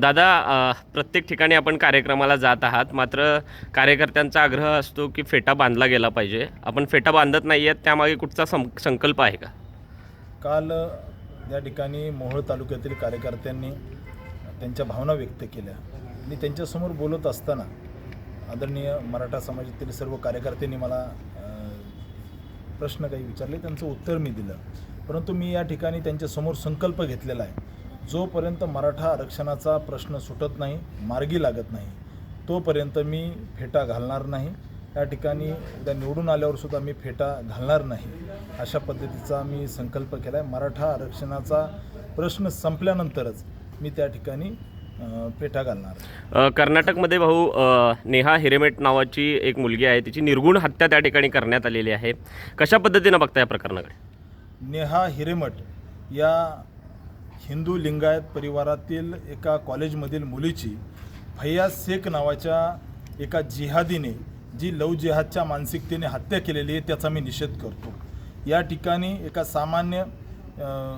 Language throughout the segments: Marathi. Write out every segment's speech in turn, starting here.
दादा प्रत्येक ठिकाणी आपण कार्यक्रमाला जात आहात. मात्र कार्यकर्त्यांचा आग्रह असतो की फेटा बांधला गेला पाहिजे. आपण फेटा बांधत नाही आहेत त्यामागे कुठचा सं संकल्प आहे का? काल या ठिकाणी मोहोळ तालुक्यातील कार्यकर्त्यांनी त्यांच्या भावना व्यक्त केल्या. मी त्यांच्यासमोर बोलत असताना आदरणीय मराठा समाजातील सर्व कार्यकर्त्यांनी मला प्रश्न काही विचारले. त्यांचं उत्तर मी दिलं. परंतु मी या ठिकाणी त्यांच्यासमोर संकल्प घेतलेला आहे. जोपर्यंत मराठा आरक्षणाचा प्रश्न सुटत नाही मार्गी लागत नाही तोपर्यंत मी फेटा घालणार नाही. या ठिकाणी एकदा निवडून आल्यावर सुद्धा मी फेटा घालणार नाही. अशा पद्धतीचा मी संकल्प केला आहे मराठा आरक्षणाचा प्रश्न संपल्यानंतरच मी त्या ठिकाणी फेटा घालणार. कर्नाटकमध्ये भाऊ नेहा हिरेमेट नावाची एक मुलगी आहे. तिची निर्गुण हत्या त्या ठिकाणी करण्यात आलेली आहे. कशा पद्धतीनं बघता या प्रकरणाकडे? नेहा हिरेमठ या हिंदू लिंगायत परिवारातील एका कॉलेजमधील मुलीची फैयाज शेख नावाच्या एका जिहादीने जी लव जिहादच्या मानसिकतेने हत्या केलेली आहे त्याचा मी निषेध करतो. या ठिकाणी एका सामान्य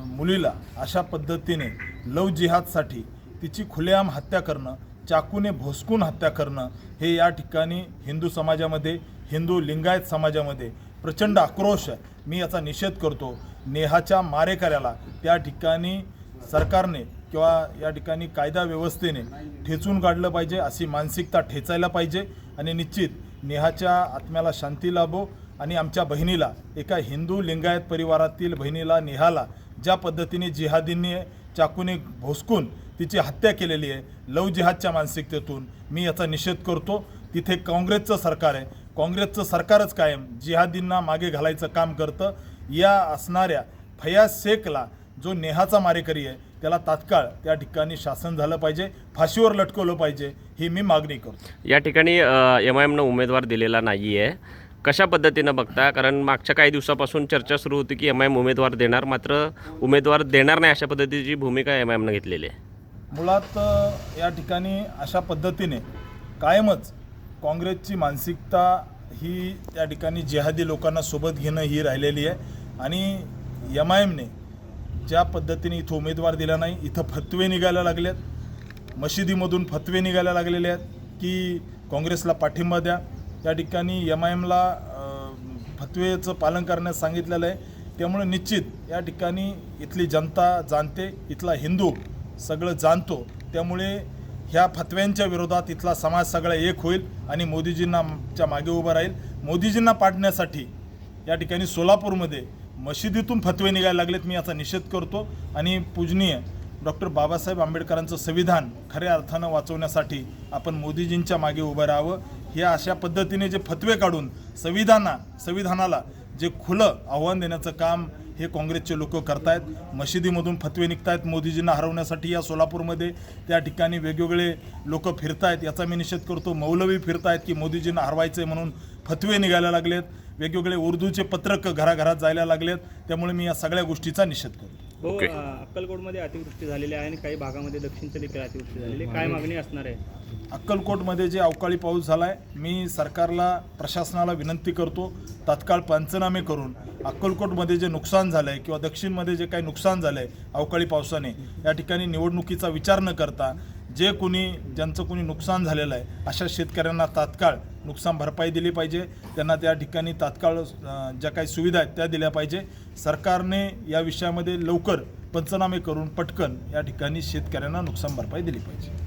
मुलीला अशा पद्धतीने लव जिहादसाठी तिची खुलेआम हत्या करणं चाकूने भोसकून हत्या करणं हे या ठिकाणी हिंदू समाजामध्ये हिंदू लिंगायत समाजामध्ये प्रचंड आक्रोश आहे. मी याचा निषेध करतो. नेहाच्या मारेकऱ्याला त्या ठिकाणी सरकारने किंवा या ठिकाणी कायदा व्यवस्थेने ठेचून काढलं पाहिजे अशी मानसिकता ठेचायला पाहिजे आणि निश्चित नेहाच्या आत्म्याला शांती लाभो आणि आमच्या बहिणीला एका हिंदू लिंगायत परिवारातील बहिणीला नेहाला ज्या पद्धतीने जिहादींनी चाकूने भोसकून तिची हत्या केलेली आहे लव जिहादच्या मानसिकतेतून मी याचा निषेध करतो. तिथे काँग्रेसचं सरकार आहे. काँग्रेसचं सरकारच कायम जिहादींना मागे घालायचं काम करतं. या असणाऱ्या फयाज शेखला जो नेहाचा मारेकरी आहे त्याला तात्काळ त्या ठिकाणी शासन झालं पाहिजे फाशीवर लटकवलं पाहिजे ही मी मागणी करतो. या ठिकाणी एम आय एमनं उमेदवार दिलेला नाही आहे कशा पद्धतीनं बघता? कारण मागच्या काही दिवसापासून चर्चा सुरू होती की एम आय एम उमेदवार देणार मात्र उमेदवार देणार नाही अशा पद्धतीची भूमिका एम आय एमनं घेतलेली आहे. मुळात या ठिकाणी अशा पद्धतीने कायमच काँग्रेसची मानसिकता ही या ठिकाणी जिहादी लोकांना सोबत घेणं ही राहिलेली आहे. आणि एम आय एमने ज्या पद्धतीने इथं उमेदवार दिला नाही इथं फतवे निघायला लागलेत. मशिदीमधून फतवे निघायला लागलेले आहेत की काँग्रेसला पाठिंबा द्या. या ठिकाणी एम आय एमला फतवेचं पालन करण्यास सांगितलेलं आहे. त्यामुळे निश्चित या ठिकाणी इथली जनता जाणते इथला हिंदू सगळं जाणतो. त्यामुळे ह्या फतव्यांच्या विरोधात इथला समाज सगळा एक होईल आणि मोदीजींना च्या मागे उभं राहील. मोदीजींना पाडण्यासाठी या ठिकाणी सोलापूरमध्ये मशिदीतून फतवे निघायला लागलेत मी याचा निषेध करतो. आणि पूजनीय डॉक्टर बाबासाहेब आंबेडकरांचं संविधान खऱ्या अर्थानं वाचवण्यासाठी आपण मोदीजींच्या मागे उभं राहावं. हे अशा पद्धतीने जे फतवे काढून संविधाना संविधानाला जे खुलं आव्हान देण्याचं काम हे काँग्रेसचे लोक करतायत. मशिदीमधून फतवे निघतायत मोदीजींना हरवण्यासाठी या सोलापूरमध्ये त्या ठिकाणी वेगवेगळे लोक फिरतायत याचा मी निषेध करतो. मौलवी फिरतायत की मोदीजींना हरवायचं आहे म्हणून फतवे निघायला लागलेत. वेगवेगळे उर्दूचे पत्रक घराघरात जायला लागलेत. त्यामुळे मी या सगळ्या गोष्टीचा निषेध करतो. हो अक्कलकोटमध्ये अतिवृष्टी झालेली आहे आणि काही भागामध्ये दक्षिणच्या देखील अतिवृष्टी झालेली आहे. काय मागणी असणार आहे? अक्कलकोटमध्ये जे अवकाळी पाऊस झाला आहे मी सरकारला प्रशासनाला विनंती करतो तात्काळ पंचनामे करून अक्कलकोटमध्ये जे नुकसान झालं आहे किंवा दक्षिणमध्ये जे काही नुकसान झालं आहे अवकाळी पावसाने या ठिकाणी निवडणुकीचा विचार न करता जे कोणी ज्यांचं कोणी नुकसान झालेलं आहे अशा शेतकऱ्यांना तात्काळ नुकसान भरपाई दिली पाहिजे. त्यांना त्या ठिकाणी तात्काळ ज्या काही सुविधा आहेत त्या दिल्या पाहिजे. सरकारने या विषयामध्ये लवकर पंचनामे करून पटकन या ठिकाणी शेतकऱ्यांना नुकसान भरपाई दिली पाहिजे.